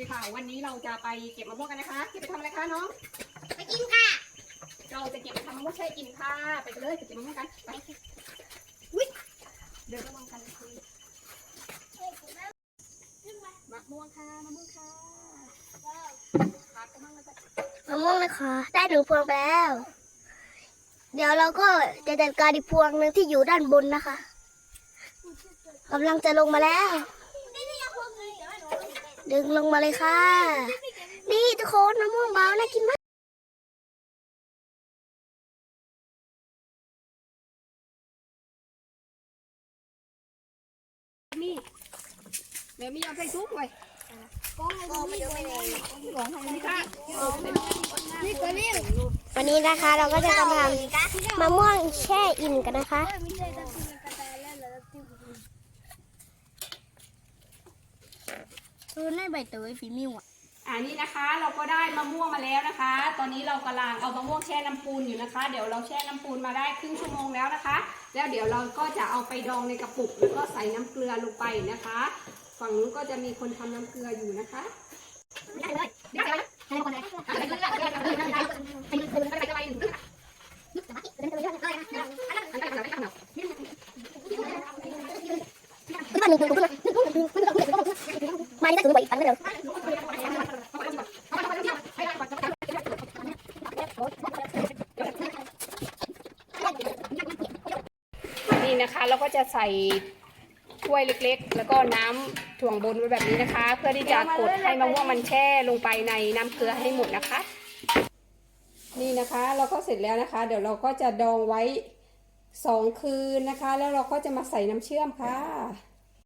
ดีค่ะ วันนี้เราจะไปเก็บมะม่วงกันนะคะเก็บไปทำอะไรคะน้อง ไปกินค่ะ เราจะเก็บไปทำมะม่วงแช่กินค่ะ ไปกันเลยไปเก็บมะม่วงกัน ไปอุ๊ยเดินระวังกันคือมะม่วงค่ะ มะม่วงค่ะพักกันบ้างแล้วกันมะม่วงนะคะ ได้หนึ่งพวงไปแล้ว เดี๋ยวเราก็จะจัดการอีกพวงหนึ่งที่อยู่ด้านบนนะคะกำลังจะลงมาแล้ว ดึงลงมาเลยค่ะ นี่ทุกคนมะม่วงเบาน่ากินมากนี่เดี๋ยวมีเอาใส่ซุปไว้กองมันจะไม่เลยกองให้นี่ค่ะนี่ตัวนี้วันนี้นะคะเราก็จะทำมะม่วงแช่อิ่มกันนะคะ คือในใบเตยฝีมิวอะอันนี้นะคะเราก็ได้มะม่วงมาแล้วนะคะ ตอนนี้เรากำลังเอามะม่วงแช่น้ำปูนอยู่นะคะ เดี๋ยวเราแช่น้ำปูนมาได้ครึ่งชั่วโมงแล้วนะคะ แล้วเดี๋ยวเราก็จะเอาไปดองในกระปุกแล้วก็ใส่น้ำเกลือลงไปนะคะ ฝั่งนู้นก็จะมีคนทำน้ำเกลืออยู่นะคะได้เลยเดี๋ยวอะไรนะให้คนไหนอะไรนะอะไรนะอะไร นะอะไรนะอะไรนะอะไรนะที่บ้านหนึ่งหนึ่งมานี่ได้ถึงไปอีกปันเร็วนี่นะคะเราก็จะใส่ถ้วยเล็กๆ แล้วก็น้ำถ่วงบนไว้แบบนี้นะคะ เพื่อที่จะกดให้มะม่วงมันแช่ลงไปในน้ำเกลือให้หมดนะคะ นี่นะคะเราก็เสร็จแล้วนะคะ เดี๋ยวเราก็จะดองไว้สองคืนนะคะ แล้วเราก็จะมาใส่น้ำเชื่อมค่ะ